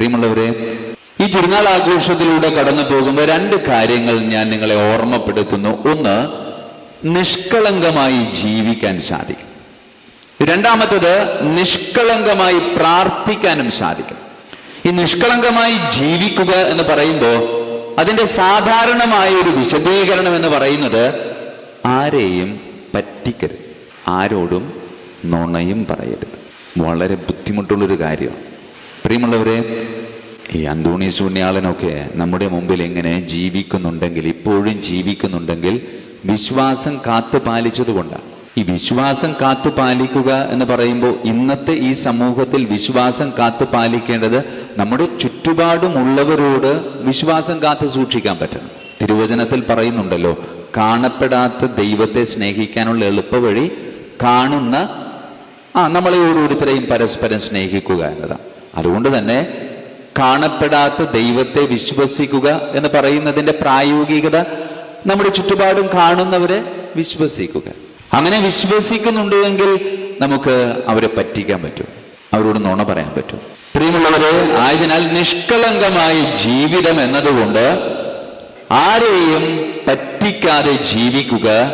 പ്രിയമുള്ളവരെ ഈ തിരുനാൾ ആഘോഷത്തിലൂടെ കടന്നു പോകുമ്പോൾ രണ്ട് കാര്യങ്ങൾ ഞാൻ നിങ്ങളെ ഓർമ്മപ്പെടുത്തുന്നു. ഒന്ന് നിഷ്കളങ്കമായി ജീവിക്കാൻ സാധിക്കും. രണ്ടാമത്തത് നിഷ്കളങ്കമായി പ്രാർത്ഥിക്കാനും സാധിക്കും. ഈ നിഷ്കളങ്കമായി ജീവിക്കുക എന്ന് പറയുമ്പോൾ അതിന്റെ സാധാരണമായ ഒരു വിശദീകരണം എന്ന് പറയുന്നത് ആരെയും പറ്റിക്കരുത് ആരോടും നുണയും പറയരുത്. വളരെ ബുദ്ധിമുട്ടുള്ളൊരു കാര്യമാണ്. പ്രിയമുള്ളവരെ ഈ അന്തോണി ശൂന്യാളനൊക്കെ നമ്മുടെ മുമ്പിൽ എങ്ങനെ ജീവിക്കുന്നുണ്ടെങ്കിൽ ഇപ്പോഴും ജീവിക്കുന്നുണ്ടെങ്കിൽ വിശ്വാസം കാത്തു പാലിച്ചതുകൊണ്ടാണ് ഈ വിശ്വാസം കാത്തു പാലിക്കുക എന്ന് പറയുമ്പോൾ ഇന്നത്തെ ഈ സമൂഹത്തിൽ വിശ്വാസം കാത്തു പാലിക്കേണ്ടത് നമ്മുടെ ചുറ്റുപാടുമുള്ളവരോട് വിശ്വാസം കാത്തു സൂക്ഷിക്കാൻ പറ്റണം. തിരുവചനത്തിൽ പറയുന്നുണ്ടല്ലോ കാണപ്പെടാത്ത ദൈവത്തെ സ്നേഹിക്കാനുള്ള എളുപ്പവഴി കാണുന്ന ആ നമ്മളെ ഓരോരുത്തരെയും പരസ്പരം സ്നേഹിക്കുക എന്നതാണ്. അതുകൊണ്ട് തന്നെ കാണപ്പെടാത്ത ദൈവത്തെ വിശ്വസിക്കുക എന്ന് പറയുന്നതിന്റെ പ്രായോഗികത നമ്മുടെ ചുറ്റുപാടും കാണുന്നവരെ വിശ്വസിക്കുക. അങ്ങനെ വിശ്വസിക്കുന്നുണ്ടെങ്കിൽ നമുക്ക് അവരെ പറ്റിക്കാൻ പറ്റും. അവരോട് നുണ പറയാൻ പറ്റും. പ്രിയമുള്ളവരെ ആയതിനാൽ നിഷ്കളങ്കമായ ജീവിതം എന്നതുകൊണ്ട് ആരെയും പറ്റിക്കാതെ ജീവിക്കുക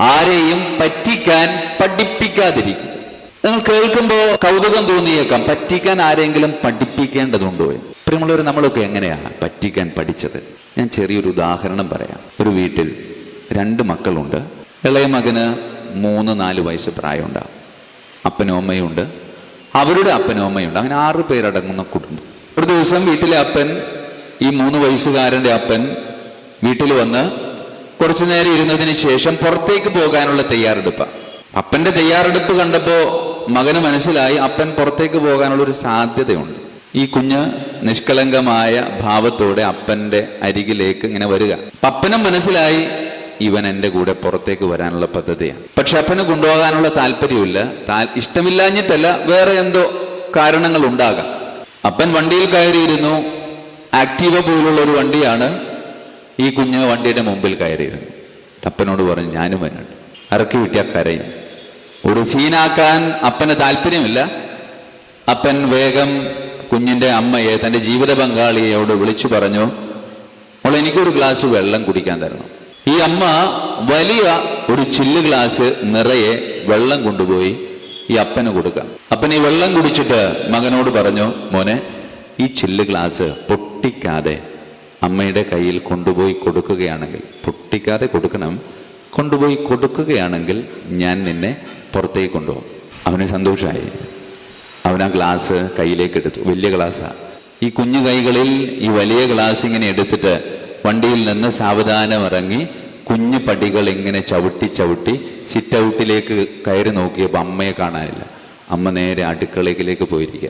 ആരെയും പറ്റിക്കാൻ പഠിപ്പിക്കാതിരിക്കുക. നിങ്ങൾ കേൾക്കുമ്പോൾ കൗതുകം തോന്നിയേക്കാം. പറ്റിക്കാൻ ആരെങ്കിലും പഠിപ്പിക്കേണ്ടതുണ്ടോ. പ്രിയമുള്ളവർ നമ്മളൊക്കെ എങ്ങനെയാണ് പറ്റിക്കാൻ പഠിച്ചത്? ഞാൻ ചെറിയൊരു ഉദാഹരണം പറയാം. ഒരു വീട്ടിൽ രണ്ട് മക്കളുണ്ട്. ഇളയ മകന് മൂന്ന് നാല് വയസ്സ് പ്രായമുണ്ടാകും അപ്പനും അമ്മയുണ്ട്. അവരുടെ അപ്പനും അമ്മയുണ്ട്. അങ്ങനെ ആറ് പേരടങ്ങുന്ന കുടുംബം. ഒരു ദിവസം വീട്ടിലെ അപ്പൻ ഈ മൂന്ന് വയസ്സുകാരന്റെ അപ്പൻ വീട്ടിൽ വന്ന് കുറച്ചു നേരം ഇരുന്നതിന് ശേഷം പുറത്തേക്ക് പോകാനുള്ള തയ്യാറെടുപ്പാണ്. അപ്പന്റെ തയ്യാറെടുപ്പ് കണ്ടപ്പോ മകന് മനസ്സിലായി അപ്പൻ പുറത്തേക്ക് പോകാനുള്ള ഒരു സാധ്യതയുണ്ട്. ഈ കുഞ്ഞ് നിഷ്കളങ്കമായ ഭാവത്തോടെ അപ്പന്റെ അരികിലേക്ക് ഇങ്ങനെ വരിക. അപ്പൊ അപ്പനും മനസ്സിലായി ഇവൻ എന്റെ കൂടെ പുറത്തേക്ക് വരാനുള്ള പദ്ധതിയാണ്. പക്ഷെ അപ്പന് കൊണ്ടുപോകാനുള്ള താല്പര്യമില്ല ഇഷ്ടമില്ലാഞ്ഞിട്ടല്ല വേറെ എന്തോ കാരണങ്ങൾ ഉണ്ടാകാം. അപ്പൻ വണ്ടിയിൽ കയറിയിരുന്നു. ആക്റ്റീവ പോലുള്ള ഒരു വണ്ടിയാണ് ഈ കുഞ്ഞ് വണ്ടിയുടെ മുമ്പിൽ കയറിയിരുന്നു അപ്പനോട് പറഞ്ഞു ഞാനും വരുന്നുണ്ട് ഇറക്കി വിട്ടിയാൽ കരയും. ഒരു സീനാക്കാൻ അപ്പന് താല്പര്യമില്ല. അപ്പൻ വേഗം കുഞ്ഞിന്റെ അമ്മയെ തന്റെ ജീവിത പങ്കാളിയോട് വിളിച്ചു പറഞ്ഞു അവൾ എനിക്കൊരു ഗ്ലാസ് വെള്ളം കുടിക്കാൻ തരണം. ഈ അമ്മ വലിയ ഒരു ചില്ല് ഗ്ലാസ് നിറയെ വെള്ളം കൊണ്ടുപോയി ഈ അപ്പന് കൊടുക്കാം. അപ്പൻ ഈ വെള്ളം കുടിച്ചിട്ട് മകനോട് പറഞ്ഞു മോനെ ഈ ചില്ല് ഗ്ലാസ് പൊട്ടിക്കാതെ അമ്മയുടെ കയ്യിൽ കൊണ്ടുപോയി കൊടുക്കുകയാണെങ്കിൽ പൊട്ടിക്കാതെ കൊടുക്കണം കൊണ്ടുപോയി കൊടുക്കുകയാണെങ്കിൽ ഞാൻ നിന്നെ പുറത്തേക്ക് കൊണ്ടുപോകും അവന് സന്തോഷമായി അവൻ ആ ഗ്ലാസ് കയ്യിലേക്ക് എടുത്തു. വലിയ ഗ്ലാസ്സാണ് ഈ കുഞ്ഞു കൈകളിൽ ഈ വലിയ ഗ്ലാസ് ഇങ്ങനെ എടുത്തിട്ട് വണ്ടിയിൽ നിന്ന് സാവധാനം ഇറങ്ങി കുഞ്ഞു പടികൾ ഇങ്ങനെ ചവിട്ടി ചവിട്ടി സിറ്റ് ഔട്ടിലേക്ക് കയറി നോക്കിയപ്പോൾ അമ്മയെ കാണാനില്ല. അമ്മ നേരെ അടുക്കളയിലേക്ക് പോയിരിക്കുക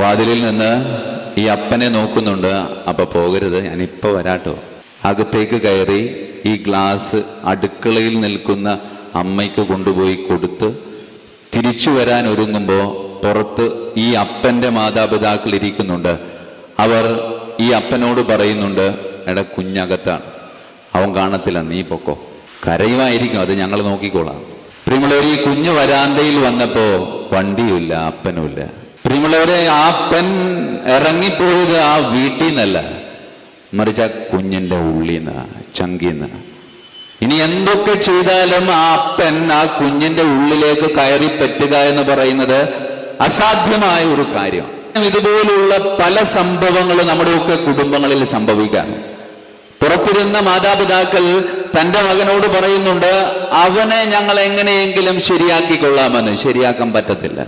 വാതിലിൽ നിന്ന് ഈ അപ്പനെ നോക്കുന്നുണ്ട്. അപ്പൊ പോകരുത്. ഞാനിപ്പോൾ വരാട്ടോ. അകത്തേക്ക് കയറി ഈ ഗ്ലാസ് അടുക്കളയിൽ നിൽക്കുന്ന അമ്മയ്ക്ക് കൊണ്ടുപോയി കൊടുത്ത് തിരിച്ചു വരാൻ ഒരുങ്ങുമ്പോൾ പുറത്ത് ഈ അപ്പന്റെ മാതാപിതാക്കൾ ഇരിക്കുന്നുണ്ട്. അവർ ഈ അപ്പനോട് പറയുന്നുണ്ട് എടാ കുഞ്ഞകത്താണ്. അവൻ കാണത്തില്ല നീ പൊക്കോ. കരയുമായിരിക്കും അത് ഞങ്ങൾ നോക്കിക്കോളാം. പ്രിയമുള്ളവർ ഈ കുഞ്ഞു വരാന്തയിൽ വന്നപ്പോ വണ്ടിയുമില്ല അപ്പനുമില്ല. പ്രിയമുള്ളവരെ ആ അപ്പൻ ഇറങ്ങിപ്പോയത് ആ വീട്ടിൽ നിന്നല്ല മറിച്ച് കുഞ്ഞിന്റെ ഉള്ളിന്ന് ചങ്കിന്ന്. ഇനി എന്തൊക്കെ ചെയ്താലും ആ അപ്പൻ ആ കുഞ്ഞിന്റെ ഉള്ളിലേക്ക് കയറി പറ്റുക എന്ന് പറയുന്നത് അസാധ്യമായ ഒരു കാര്യം. ഇതുപോലുള്ള പല സംഭവങ്ങളും നമ്മുടെയൊക്കെ കുടുംബങ്ങളിൽ സംഭവിക്കാം പുറത്തിരുന്ന മാതാപിതാക്കൾ തന്റെ മകനോട് പറയുന്നുണ്ട് അവനെ ഞങ്ങൾ എങ്ങനെയെങ്കിലും ശരിയാക്കി കൊള്ളാമെന്ന് ശരിയാക്കാൻ പറ്റത്തില്ല.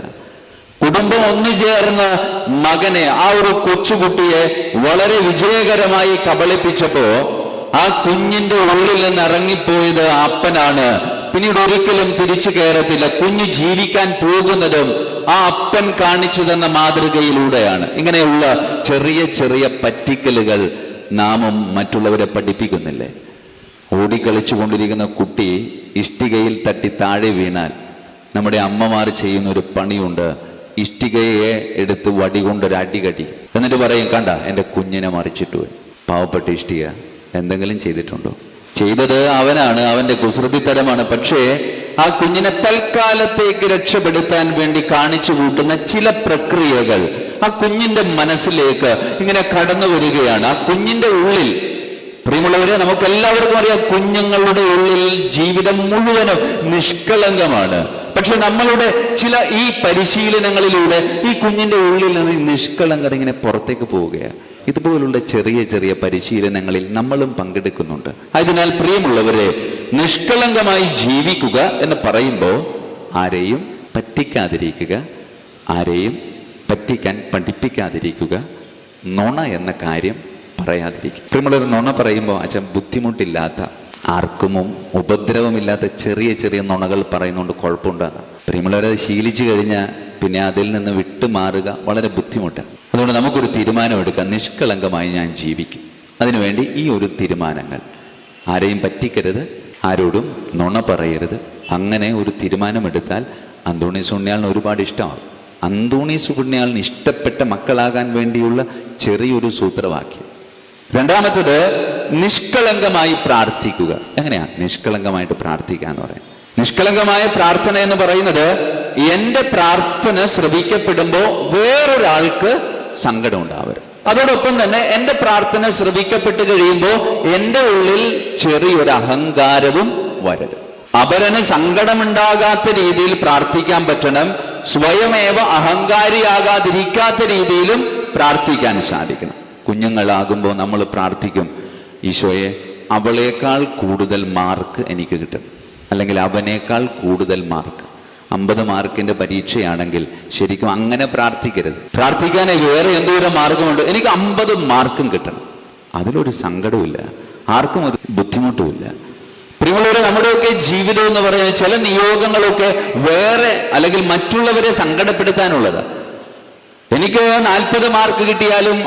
കുടുംബം ഒന്നു ചേർന്ന് മകനെ ആ ഒരു കൊച്ചുകുട്ടിയെ വളരെ വിജയകരമായി കബളിപ്പിച്ചപ്പോ ആ കുഞ്ഞിന്റെ ഉള്ളിൽ നിന്ന് ഇറങ്ങിപ്പോയത് അപ്പനാണ്. പിന്നീട് ഒരിക്കലും തിരിച്ചു കയറത്തില്ല. കുഞ്ഞ് ജീവിക്കാൻ പോകുന്നതും ആ അപ്പൻ കാണിച്ചു തന്ന മാതൃകയിലൂടെയാണ്. ഇങ്ങനെയുള്ള ചെറിയ ചെറിയ പറ്റിക്കലുകൾ നാമും മറ്റുള്ളവരെ പഠിപ്പിക്കുന്നില്ലേ? ഓടിക്കളിച്ചു കൊണ്ടിരിക്കുന്ന കുട്ടി ഇഷ്ടികയിൽ തട്ടി താഴെ വീണാൽ നമ്മുടെ അമ്മമാർ ചെയ്യുന്ന ഒരു പണിയുണ്ട്. ഇഷ്ടികയെ എടുത്ത് വടി കൊണ്ടൊരു അടി കടി. എന്നിട്ട് പറയും കണ്ട എന്റെ കുഞ്ഞിനെ മറിച്ചിട്ടു പോയി." പാവപ്പെട്ട ഇഷ്ടിക. എന്തെങ്കിലും ചെയ്തിട്ടുണ്ടോ? ചെയ്തത് അവനാണ് അവന്റെ കുസൃതിത്തരമാണ്. പക്ഷേ ആ കുഞ്ഞിനെ തൽക്കാലത്തേക്ക് രക്ഷപ്പെടുത്താൻ വേണ്ടി കാണിച്ചു കൂട്ടുന്ന ചില പ്രക്രിയകൾ ആ കുഞ്ഞിന്റെ മനസ്സിലേക്ക് ഇങ്ങനെ കടന്നു വരികയാണ്. ആ കുഞ്ഞിന്റെ ഉള്ളിൽ പ്രിയമുള്ളവരെ നമുക്ക് എല്ലാവർക്കും അറിയാം കുഞ്ഞുങ്ങളുടെ ഉള്ളിൽ ജീവിതം മുഴുവനും നിഷ്കളങ്കമാണ്. പക്ഷെ നമ്മളുടെ ചില ഈ പരിശീലനങ്ങളിലൂടെ ഈ കുഞ്ഞിന്റെ ഉള്ളിൽ നിന്ന് നിഷ്കളങ്കത ഇങ്ങനെ പുറത്തേക്ക് പോവുകയാണ്. ഇതുപോലുള്ള ചെറിയ ചെറിയ പരിശീലനങ്ങളിൽ നമ്മളും പങ്കെടുക്കുന്നുണ്ട്. അതിനാൽ പ്രിയമുള്ളവരെ നിഷ്കളങ്കമായി ജീവിക്കുക എന്ന് പറയുമ്പോൾ ആരെയും പറ്റിക്കാതിരിക്കുക ആരെയും പറ്റിക്കാൻ പഠിപ്പിക്കാതിരിക്കുക നുണ എന്ന കാര്യം പറയാതിരിക്കുക. പ്രിയമുള്ളവർ നുണ പറയുമ്പോൾ അച്ഛൻ ബുദ്ധിമുട്ടില്ലാത്ത ആർക്കും ഉപദ്രവമില്ലാത്ത ചെറിയ ചെറിയ നുണകൾ പറയുന്നുണ്ട് കുഴപ്പമുണ്ടാകാം. പ്രിയമുള്ളവരെ ശീലിച്ചു കഴിഞ്ഞാൽ പിന്നെ അതിൽ നിന്ന് വിട്ടുമാറുക വളരെ ബുദ്ധിമുട്ടാണ് അതുകൊണ്ട് നമുക്കൊരു തീരുമാനമെടുക്കാം നിഷ്കളങ്കമായി ഞാൻ ജീവിക്കും. അതിനുവേണ്ടി ഈ ഒരു തീരുമാനങ്ങൾ. ആരെയും പറ്റിക്കരുത്. ആരോടും നുണ പറയരുത്. അങ്ങനെ ഒരു തീരുമാനമെടുത്താൽ അന്തോണി സുണ്യാളിന് ഒരുപാട് ഇഷ്ടമാകും. അന്തോണി സുണ്യാളിന് ഇഷ്ടപ്പെട്ട മക്കളാകാൻ വേണ്ടിയുള്ള ചെറിയൊരു സൂത്രവാക്യം. രണ്ടാമത്തത് നിഷ്കളങ്കമായി പ്രാർത്ഥിക്കുക. എങ്ങനെയാ? നിഷ്കളങ്കമായിട്ട് പ്രാർത്ഥിക്കുക എന്ന് പറയാം. നിഷ്കളങ്കമായ പ്രാർത്ഥന എന്ന് പറയുന്നത് എന്റെ പ്രാർത്ഥന ശ്രവിക്കപ്പെടുമ്പോൾ വേറൊരാൾക്ക് സങ്കടം ഉണ്ടാവരുത് അതോടൊപ്പം തന്നെ എന്റെ പ്രാർത്ഥന ശ്രവിക്കപ്പെട്ട് കഴിയുമ്പോൾ എന്റെ ഉള്ളിൽ ചെറിയൊരു അഹങ്കാരവും വരരുത്. അപരന് സങ്കടമുണ്ടാകാത്ത രീതിയിൽ പ്രാർത്ഥിക്കാൻ പറ്റണം. സ്വയമേവ അഹങ്കാരിയാകാതിരിക്കാത്ത രീതിയിലും പ്രാർത്ഥിക്കാൻ സാധിക്കണം. കുഞ്ഞുങ്ങളാകുമ്പോൾ നമ്മൾ പ്രാർത്ഥിക്കും ഈശോയെ അവളേക്കാൾ കൂടുതൽ മാർക്ക് എനിക്ക് കിട്ടണം. അല്ലെങ്കിൽ അവനേക്കാൾ കൂടുതൽ മാർക്ക്. അമ്പത് മാർക്കിന്റെ പരീക്ഷയാണെങ്കിൽ ശരിക്കും അങ്ങനെ പ്രാർത്ഥിക്കരുത്. പ്രാർത്ഥിക്കാനേ വേറെ എന്തോരം മാർഗമുണ്ട്? എനിക്ക് അമ്പത് മാർക്കും കിട്ടണം. അതിലൊരു സങ്കടവുമില്ല. ആർക്കും ഒരു ബുദ്ധിമുട്ടുമില്ല. പ്രിയമുള്ളവരെ നമ്മുടെയൊക്കെ ജീവിതം എന്ന് പറയുന്നത് ചില നിയോഗങ്ങളൊക്കെ വേറെ അല്ലെങ്കിൽ മറ്റുള്ളവരെ സങ്കടപ്പെടുത്താനുള്ളത്. എനിക്ക് നാൽപ്പത് മാർക്ക് കിട്ടിയാലും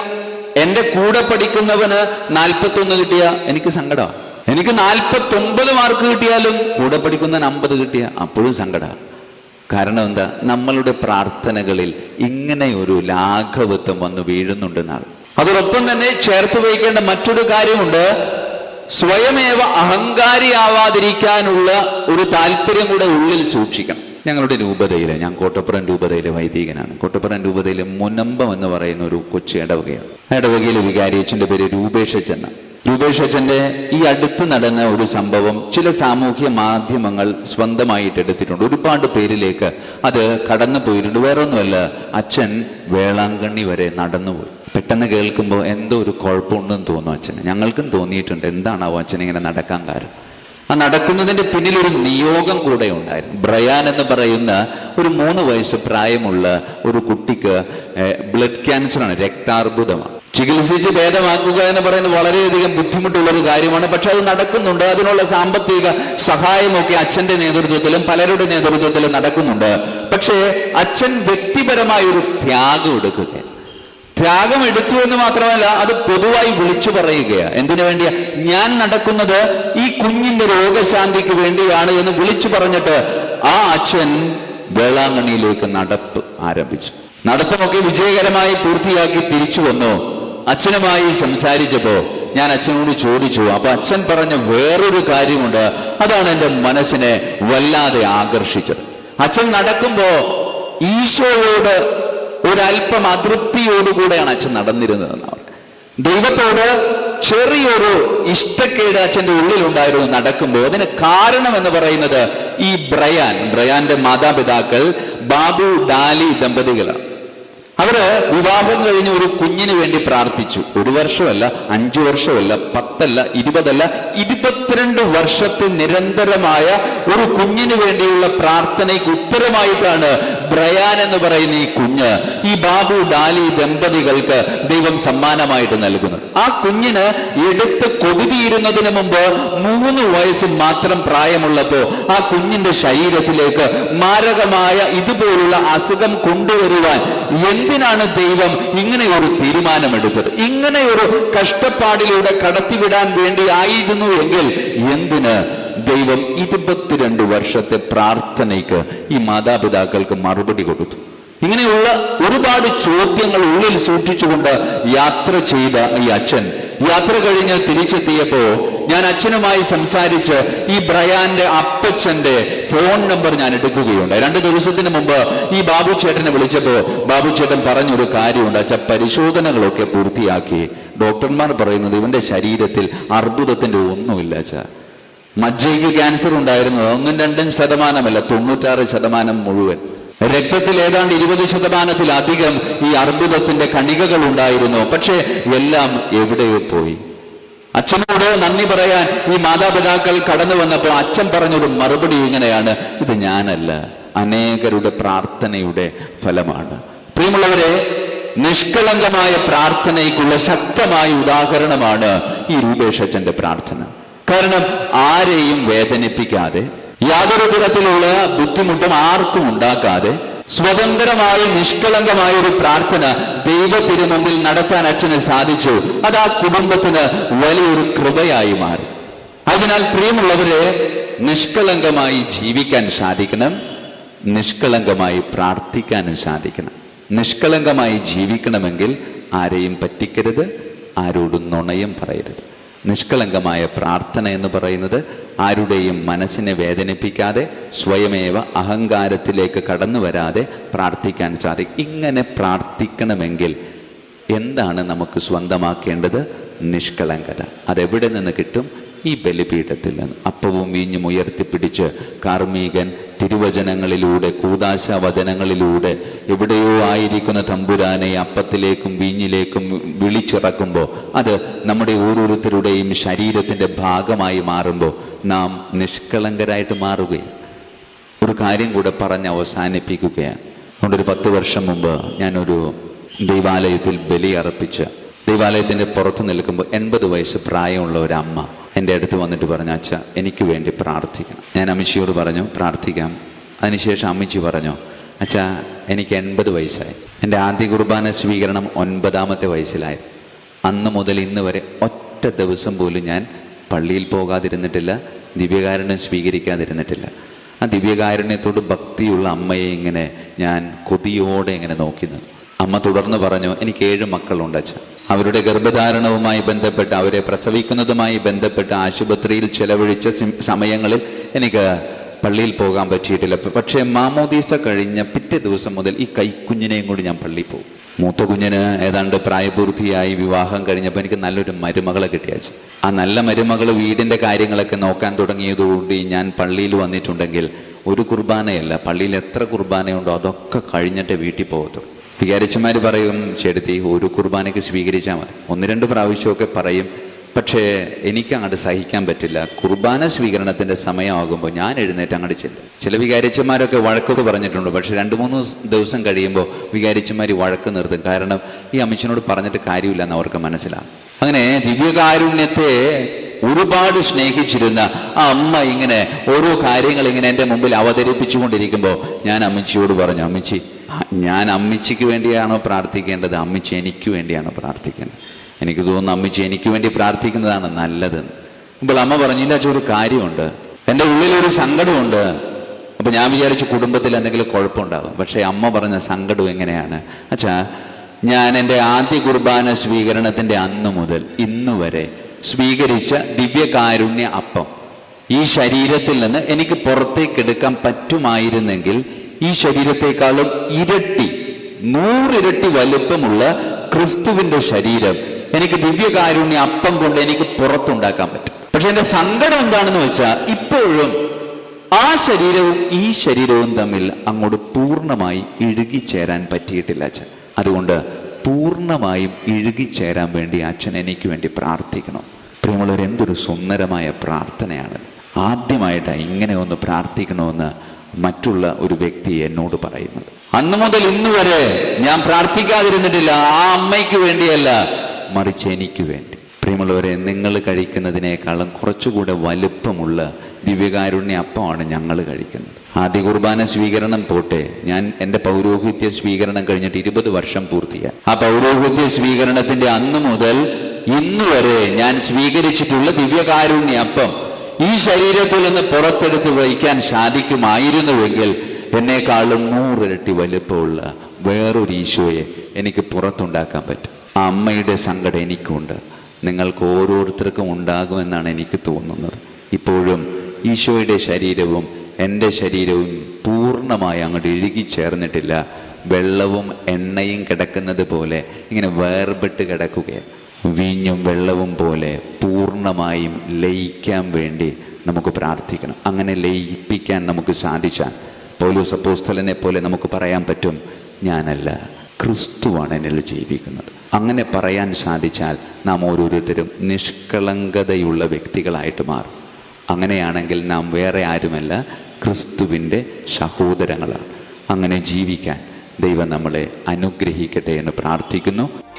എന്റെ കൂടെ പഠിക്കുന്നവന് നാൽപ്പത്തൊന്ന് കിട്ടിയ എനിക്ക് സങ്കടമാണ് എനിക്ക് നാൽപ്പത്തി ഒമ്പത് മാർക്ക് കിട്ടിയാലും കൂടെ പഠിക്കുന്ന അമ്പത് കിട്ടിയ അപ്പോഴും സങ്കടമാണ് കാരണം എന്താ? നമ്മളുടെ പ്രാർത്ഥനകളിൽ ഇങ്ങനെ ഒരു ലാഘവത്വം വന്ന് വീഴുന്നുണ്ടെന്നാണ്. അതോടൊപ്പം തന്നെ ചേർത്ത് വയ്ക്കേണ്ട മറ്റൊരു കാര്യമുണ്ട്. സ്വയമേവ അഹങ്കാരിയാവാതിരിക്കാനുള്ള ഒരു താല്പര്യം കൂടെ ഉള്ളിൽ സൂക്ഷിക്കണം. ഞങ്ങളുടെ രൂപതയിലെ ഞാൻ കോട്ടപ്പുറം രൂപതയിലെ വൈദികനാണ്. കോട്ടപ്പുറം രൂപതയിലെ മുനമ്പം എന്ന് പറയുന്ന ഒരു കൊച്ചു ഇടവകയാണ്. ഇടവകയിലെ വികാരിയച്ഛന്റെ പേര് രൂപേഷ അച്ഛന രൂപേഷ് അച്ഛന്റെ ഈ അടുത്ത് നടന്ന ഒരു സംഭവം ചില സാമൂഹ്യ മാധ്യമങ്ങൾ സ്വന്തമായിട്ട് എടുത്തിട്ടുണ്ട്. ഒരുപാട് പേരിലേക്ക് അത് കടന്നു പോയിട്ടുണ്ട്. വേറെ ഒന്നുമല്ല അച്ഛൻ വേളാങ്കണ്ണി വരെ നടന്നുപോയി. പെട്ടെന്ന് കേൾക്കുമ്പോൾ എന്തോ ഒരു കുഴപ്പമുണ്ടെന്ന് തോന്നും അച്ഛന്. ഞങ്ങൾക്കും തോന്നിയിട്ടുണ്ട് എന്താണാവോ അച്ഛൻ ഇങ്ങനെ നടക്കാൻ കാരണം. ആ നടക്കുന്നതിന്റെ പിന്നിൽ ഒരു നിയോഗം കൂടെ ഉണ്ടായിരുന്നു. ബ്രയാൻ എന്ന് പറയുന്ന ഒരു മൂന്ന് വയസ്സ് പ്രായമുള്ള ഒരു കുട്ടിക്ക് ബ്ലഡ് ക്യാൻസറാണ് രക്താർബുദമാണ്. ചികിത്സിച്ച് ഭേദമാക്കുക എന്ന് പറയുന്നത് വളരെയധികം ബുദ്ധിമുട്ടുള്ള ഒരു കാര്യമാണ്. പക്ഷെ അത് നടക്കുന്നുണ്ട്. അതിനുള്ള സാമ്പത്തിക സഹായമൊക്കെ അച്ഛന്റെ നേതൃത്വത്തിലും പലരുടെ നേതൃത്വത്തിലും നടക്കുന്നുണ്ട്. പക്ഷേ അച്ഛൻ വ്യക്തിപരമായ ഒരു ത്യാഗം എടുക്കുക ത്യാഗം എടുത്തു എന്ന് മാത്രമല്ല അത് പൊതുവായി വിളിച്ചു പറയുകയാണ് എന്തിനു വേണ്ടിയാ? ഞാൻ നടക്കുന്നത് ഈ കുഞ്ഞിന്റെ രോഗശാന്തിക്ക് വേണ്ടിയാണ് എന്ന് വിളിച്ചു പറഞ്ഞിട്ട് ആ അച്ഛൻ വേളാങ്കണ്ണിയിലേക്ക് നടപ്പ് ആരംഭിച്ചു. നടത്തമൊക്കെ വിജയകരമായി പൂർത്തിയാക്കി തിരിച്ചു വന്നു. അച്ഛനുമായി സംസാരിച്ചപ്പോ ഞാൻ അച്ഛനോട് ചോദിച്ചു അപ്പൊ അച്ഛൻ പറഞ്ഞ വേറൊരു കാര്യമുണ്ട് അതാണ് എന്റെ മനസ്സിനെ വല്ലാതെ ആകർഷിച്ചത്. അച്ഛൻ നടക്കുമ്പോ ഈശോയോട് ഒരല്പം അതൃപ്തിയോടുകൂടെയാണ് അച്ഛൻ നടന്നിരുന്നതെന്ന് അവർ ദൈവത്തോട് ചെറിയൊരു ഇഷ്ടക്കേട് അച്ഛന്റെ ഉള്ളിലുണ്ടായിരുന്നു നടക്കുമ്പോൾ അതിന് കാരണം എന്ന് പറയുന്നത് ഈ ബ്രയാൻ ബ്രയാന്റെ മാതാപിതാക്കൾ ബാബു ഡാലി ദമ്പതികളാണ്. അവർ വിവാഹം കഴിഞ്ഞ് ഒരു കുഞ്ഞിന് വേണ്ടി പ്രാർത്ഥിച്ചു. ഒരു വർഷമല്ല അഞ്ചു വർഷമല്ല പത്തല്ല ഇരുപതല്ല ഇരുപത്തിരണ്ട് വർഷത്തെ നിരന്തരമായ ഒരു കുഞ്ഞിന് വേണ്ടിയുള്ള പ്രാർത്ഥനയ്ക്ക് ഉത്തരമായിട്ടാണ് ബ്രയാൻ എന്ന് പറയുന്ന ഈ കുഞ്ഞ് ഈ ബാബു ഡാലി ദമ്പതികൾക്ക് ദൈവം സമ്മാനമായിട്ട് നൽകുന്നു. ആ കുഞ്ഞിന് എടുത്ത് കൊതുകിയിരുന്നതിന് മുമ്പ് മൂന്ന് വയസ്സ് മാത്രം പ്രായമുള്ളപ്പോ ആ കുഞ്ഞിന്റെ ശരീരത്തിലേക്ക് മാരകമായ ഇതുപോലുള്ള അസുഖം കൊണ്ടുവരുവാൻ എന്തിനാണ് ദൈവം ഇങ്ങനെ ഒരു തീരുമാനമെടുത്തത്? ഇങ്ങനെ ഒരു കഷ്ടപ്പാടിലൂടെ കടത്തിവിടാൻ വേണ്ടി ആയിരുന്നു എങ്കിൽ എന്തിന് ദൈവം ഇരുപത്തിരണ്ട് വർഷത്തെ പ്രാർത്ഥനയ്ക്ക് ഈ മാതാപിതാക്കൾക്ക് മറുപടി കൊടുത്തു. ഇങ്ങനെയുള്ള ഒരുപാട് ചോദ്യങ്ങൾ ഉള്ളിൽ സൂക്ഷിച്ചുകൊണ്ട് യാത്ര ചെയ്ത ഈ അച്ഛൻ യാത്ര കഴിഞ്ഞ് തിരിച്ചെത്തിയപ്പോ ഞാൻ അച്ഛനുമായി സംസാരിച്ച് ഈ ബ്രയാന്റെ അപ്പച്ചന്റെ ഫോൺ നമ്പർ ഞാൻ എടുക്കുകയുണ്ട് രണ്ട് ദിവസത്തിന് മുമ്പ് ഈ ബാബു ചേട്ടനെ വിളിച്ചപ്പോ ബാബു ചേട്ടൻ പറഞ്ഞൊരു കാര്യമുണ്ട്. അച്ഛ പരിശോധനകളൊക്കെ പൂർത്തിയാക്കി. ഡോക്ടർമാർ പറയുന്നത് ഇവന്റെ ശരീരത്തിൽ അർബുദത്തിന്റെ ഒന്നുമില്ല അച്ഛ. മജ്ജയ്ക്ക് ക്യാൻസർ ഉണ്ടായിരുന്നത് ഒന്നും രണ്ടും ശതമാനമല്ല തൊണ്ണൂറ്റാറ് ശതമാനം മുഴുവൻ. രക്തത്തിൽ ഏതാണ്ട് ഇരുപത് ശതമാനത്തിലധികം ഈ അർബുദത്തിന്റെ കണികകൾ ഉണ്ടായിരുന്നു. പക്ഷേ എല്ലാം എവിടെയോ പോയി. അച്ഛനോട് നന്ദി പറയാൻ ഈ മാതാപിതാക്കൾ കടന്നു വന്നപ്പോൾ അച്ഛൻ പറഞ്ഞൊരു മറുപടി ഇങ്ങനെയാണ്. ഇത് ഞാനല്ല അനേകരുടെ പ്രാർത്ഥനയുടെ ഫലമാണ്. പ്രിയമുള്ളവരെ നിഷ്കളങ്കമായ പ്രാർത്ഥനയ്ക്കുള്ള ശക്തമായ ഉദാഹരണമാണ് ഈ രൂപേഷ് അച്ഛന്റെ പ്രാർത്ഥന. കാരണം ആരെയും വേദനിപ്പിക്കാതെ യാതൊരു തരത്തിലുള്ള ബുദ്ധിമുട്ടും ആർക്കും ഉണ്ടാക്കാതെ സ്വതന്ത്രമായ നിഷ്കളങ്കമായ ഒരു പ്രാർത്ഥന ദൈവ മുമ്പിൽ നടത്താൻ അച്ഛന് സാധിച്ചു. അത് ആ കുടുംബത്തിന് വലിയൊരു കൃപയായി മാറി. അതിനാൽ പ്രിയമുള്ളവരെ നിഷ്കളങ്കമായി ജീവിക്കാൻ സാധിക്കണം നിഷ്കളങ്കമായി പ്രാർത്ഥിക്കാനും സാധിക്കണം. നിഷ്കളങ്കമായി ജീവിക്കണമെങ്കിൽ ആരെയും പറ്റിക്കരുത് ആരോടും നുണയും പറയരുത്. നിഷ്കളങ്കമായ പ്രാർത്ഥന എന്ന് പറയുന്നത് ആരുടെയും മനസ്സിനെ വേദനിപ്പിക്കാതെ സ്വയമേവ അഹങ്കാരത്തിലേക്ക് കടന്നു വരാതെ പ്രാർത്ഥിക്കാൻ സാധിക്കും ഇങ്ങനെ പ്രാർത്ഥിക്കണമെങ്കിൽ എന്താണ് നമുക്ക് സ്വന്തമാക്കേണ്ടത്? നിഷ്കളങ്കത. അതെവിടെ നിന്ന് കിട്ടും? ഈ ബലിപീഠത്തിൽ നിന്ന് അപ്പവും വീഞ്ഞും ഉയർത്തിപ്പിടിച്ച് കാർമീകൻ തിരുവചനങ്ങളിലൂടെ കൂതാശ വചനങ്ങളിലൂടെ എവിടെയോ ആയിരിക്കുന്ന തമ്പുരാനെ അപ്പത്തിലേക്കും വീഞ്ഞിലേക്കും വിളിച്ചിറക്കുമ്പോൾ അത് നമ്മുടെ ഓരോരുത്തരുടെയും ശരീരത്തിന്റെ ഭാഗമായി മാറുമ്പോൾ നാം നിഷ്കളങ്കരായിട്ട് മാറുകയാണ്. ഒരു കാര്യം കൂടെ പറഞ്ഞ് അവസാനിപ്പിക്കുകയാണ്. അതുകൊണ്ടൊരു പത്ത് വർഷം മുമ്പ് ഞാനൊരു ദൈവാലയത്തിൽ ബലി അർപ്പിച്ച് ദൈവാലയത്തിന്റെ പുറത്ത് നിൽക്കുമ്പോൾ എൺപത് വയസ്സ് പ്രായമുള്ള ഒരു അമ്മ എന്റെ അടുത്ത് വന്നിട്ട് പറഞ്ഞു അച്ഛ എനിക്ക് വേണ്ടി പ്രാർത്ഥിക്കണം. ഞാൻ അമ്മച്ചിയോട് പറഞ്ഞു പ്രാർത്ഥിക്കാം. അതിനുശേഷം അമ്മച്ചി പറഞ്ഞു അച്ഛ എനിക്ക് എൺപത് വയസ്സായി. എന്റെ ആദ്യ കുർബാന സ്വീകരണം ഒൻപതാമത്തെ വയസ്സിലായി. അന്ന് മുതൽ ഇന്ന് വരെ ഒറ്റ ദിവസം പോലും ഞാൻ പള്ളിയിൽ പോകാതിരുന്നിട്ടില്ല ദിവ്യകാരുണ്യം സ്വീകരിക്കാതിരുന്നിട്ടില്ല. ആ ദിവ്യകാരുണ്യത്തോട് ഭക്തിയുള്ള അമ്മയെ ഇങ്ങനെ ഞാൻ കൊതിയോടെ ഇങ്ങനെ നോക്കി നിന്നു. അമ്മ തുടർന്ന് പറഞ്ഞു എനിക്ക് ഏഴ് മക്കളുണ്ട് അച്ഛ. അവരുടെ ഗർഭധാരണവുമായി ബന്ധപ്പെട്ട് അവരെ പ്രസവിക്കുന്നതുമായി ബന്ധപ്പെട്ട് ആശുപത്രിയിൽ ചെലവഴിച്ച സമയങ്ങളിൽ എനിക്ക് പള്ളിയിൽ പോകാൻ പറ്റിയിട്ടില്ല. പക്ഷേ മാമോദീസ കഴിഞ്ഞ പിറ്റേ ദിവസം മുതൽ ഈ കൈക്കുഞ്ഞിനെയും കൂടി ഞാൻ പള്ളിയിൽ പോകും. മൂത്ത കുഞ്ഞിന് ഏതാണ്ട് പ്രായപൂർത്തിയായി വിവാഹം കഴിഞ്ഞപ്പോൾ എനിക്ക് നല്ലൊരു മരുമകളെ കിട്ടിയാച്ചു. ആ നല്ല മരുമകൾ വീടിന്റെ കാര്യങ്ങളൊക്കെ നോക്കാൻ തുടങ്ങിയതോടുകൂടി ഞാൻ പള്ളിയിൽ വന്നിട്ടുണ്ടെങ്കിൽ ഒരു കുർബാനയല്ല പള്ളിയിൽ എത്ര കുർബാനയുണ്ടോ അതൊക്കെ കഴിഞ്ഞിട്ട് വീട്ടിൽ പോകത്തുള്ളൂ. വികാരിച്ചമാർ പറയും ചേട്ടത്തി ഒരു കുർബാനയ്ക്ക് സ്വീകരിച്ചാൽ മതി. ഒന്ന് രണ്ട് പ്രാവശ്യമൊക്കെ പറയും. പക്ഷേ എനിക്ക് അങ്ങോട്ട് സഹിക്കാൻ പറ്റില്ല. കുർബാന സ്വീകരണത്തിന്റെ സമയമാകുമ്പോൾ ഞാൻ എഴുന്നേറ്റ് അങ്ങോട്ട് ചെല്ലും. ചില വികാരിച്ചന്മാരൊക്കെ വഴക്കൊക്കെ പറഞ്ഞിട്ടുണ്ട്. പക്ഷെ രണ്ട് മൂന്ന് ദിവസം കഴിയുമ്പോൾ വികാരിച്ചന്മാർ വഴക്ക് നിർത്തും. കാരണം ഈ അമ്മച്ചനോട് പറഞ്ഞിട്ട് കാര്യമില്ല എന്ന് അവർക്ക് മനസ്സിലാകും. അങ്ങനെ ദിവ്യകാരുണ്യത്തെ ഒരുപാട് സ്നേഹിച്ചിരുന്ന ആ അമ്മ ഇങ്ങനെ ഓരോ കാര്യങ്ങൾ ഇങ്ങനെ എന്റെ മുമ്പിൽ അവതരിപ്പിച്ചുകൊണ്ടിരിക്കുമ്പോൾ ഞാൻ അമ്മച്ചിയോട് പറഞ്ഞു അമ്മച്ചി ഞാൻ അമ്മച്ചിക്ക് വേണ്ടിയാണോ പ്രാർത്ഥിക്കേണ്ടത്? അമ്മച്ചി എനിക്ക് വേണ്ടിയാണോ പ്രാർത്ഥിക്കേണ്ടത് എനിക്ക് തോന്നുന്നു അമ്മച്ചി എനിക്ക് വേണ്ടി പ്രാർത്ഥിക്കുന്നതാണ് നല്ലത്. അപ്പോൾ അമ്മ പറഞ്ഞില്ല ചൊരു കാര്യമുണ്ട്. എന്റെ ഉള്ളിലൊരു സങ്കടമുണ്ട്. അപ്പൊ ഞാൻ വിചാരിച്ചു കുടുംബത്തിൽ എന്തെങ്കിലും കുഴപ്പമുണ്ടാകും പക്ഷേ അമ്മ പറഞ്ഞ സങ്കടം എങ്ങനെയാണ്? അച്ഛാ ഞാൻ എന്റെ ആദ്യ കുർബാന സ്വീകരണത്തിന്റെ അന്ന് മുതൽ ഇന്ന് വരെ സ്വീകരിച്ച ദിവ്യകാരുണ്യ അപ്പം ഈ ശരീരത്തിൽ നിന്ന് എനിക്ക് പുറത്തേക്കെടുക്കാൻ പറ്റുമായിരുന്നെങ്കിൽ ഈ ശരീരത്തെക്കാളും ഇരട്ടി നൂറിരട്ടി വലുപ്പമുള്ള ക്രിസ്തുവിന്റെ ശരീരം എനിക്ക് ദിവ്യകാരുണ്യ അപ്പം കൊണ്ട് എനിക്ക് പുറത്തുണ്ടാക്കാൻ പറ്റും. പക്ഷെ എന്റെ സങ്കടം എന്താണെന്ന് വെച്ചാൽ ഇപ്പോഴും ആ ശരീരവും ഈ ശരീരവും തമ്മിൽ അങ്ങോട്ട് പൂർണമായി ഇഴുകിച്ചേരാൻ പറ്റിയിട്ടില്ല അച്ഛൻ. അതുകൊണ്ട് പൂർണമായും ഇഴുകിച്ചേരാൻ വേണ്ടി അച്ഛൻ എനിക്ക് വേണ്ടി പ്രാർത്ഥിക്കണം. പ്രിയമുള്ളവർ എന്തൊരു സുന്ദരമായ പ്രാർത്ഥനയാണ്. ആദ്യമായിട്ടാണ് ഇങ്ങനെ ഒന്ന് പ്രാർത്ഥിക്കണമെന്ന് മറ്റുള്ള ഒരു വ്യക്തി എന്നോട് പറയുന്നത്. അന്നു മുതൽ ഇന്ന് വരെ ഞാൻ പ്രാർത്ഥിക്കാതിരുന്നിട്ടില്ല. ആ അമ്മയ്ക്ക് വേണ്ടിയല്ല മറിച്ച് എനിക്ക് വേണ്ടി. പ്രിയമുള്ളവരെ നിങ്ങൾ കഴിക്കുന്നതിനേക്കാളും കുറച്ചുകൂടെ വലുപ്പമുള്ള ദിവ്യകാരുണ്യ അപ്പമാണ് ഞങ്ങൾ കഴിക്കുന്നത്. ആദ്യ കുർബാന സ്വീകരണം പോട്ടെ. ഞാൻ എന്റെ പൗരോഹിത്യ സ്വീകരണം കഴിഞ്ഞിട്ട് ഇരുപത് വർഷം പൂർത്തിയാ ആ പൗരോഹിത്യ സ്വീകരണത്തിന്റെ അന്ന് മുതൽ ഇന്ന് വരെ ഞാൻ സ്വീകരിച്ചിട്ടുള്ള ദിവ്യകാരുണ്യ അപ്പം ഈ ശരീരത്തിൽ നിന്ന് പുറത്തെടുത്ത് വഹിക്കാൻ സാധിക്കുമായിരുന്നുവെങ്കിൽ എന്നെക്കാളും നൂറിരട്ടി വലുപ്പമുള്ള വേറൊരു ഈശോയെ എനിക്ക് പുറത്തുണ്ടാക്കാൻ പറ്റും. ആ അമ്മയുടെ സങ്കടം എനിക്കുണ്ട്. നിങ്ങൾക്ക് ഓരോരുത്തർക്കും ഉണ്ടാകുമെന്നാണ് എനിക്ക് തോന്നുന്നത്. ഇപ്പോഴും ഈശോയുടെ ശരീരവും എന്റെ ശരീരവും പൂർണമായി അങ്ങോട്ട് ഇഴുകി ചേർന്നിട്ടില്ല. വെള്ളവും എണ്ണയും കിടക്കുന്നത് പോലെ ഇങ്ങനെ വേർപെട്ട് കിടക്കുകയാണ്. വീഞ്ഞും വെള്ളവും പോലെ പൂർണമായും ലയിക്കാൻ വേണ്ടി നമുക്ക് പ്രാർത്ഥിക്കണം. അങ്ങനെ ലയിപ്പിക്കാൻ നമുക്ക് സാധിച്ചാൽ പൗലോസ് അപ്പോസ്തലനെ പോലെ നമുക്ക് പറയാൻ പറ്റും ഞാനല്ല ക്രിസ്തുവാണ് എന്നിൽ ജീവിക്കുന്നത്. അങ്ങനെ പറയാൻ സാധിച്ചാൽ നാം ഓരോരുത്തരും നിഷ്കളങ്കതയുള്ള വ്യക്തികളായിട്ട് മാറും. അങ്ങനെയാണെങ്കിൽ നാം വേറെ ആരുമല്ല ക്രിസ്തുവിന്റെ സഹോദരങ്ങളാണ്. അങ്ങനെ ജീവിക്കാൻ ദൈവം നമ്മളെ അനുഗ്രഹിക്കട്ടെ എന്ന് പ്രാർത്ഥിക്കുന്നു.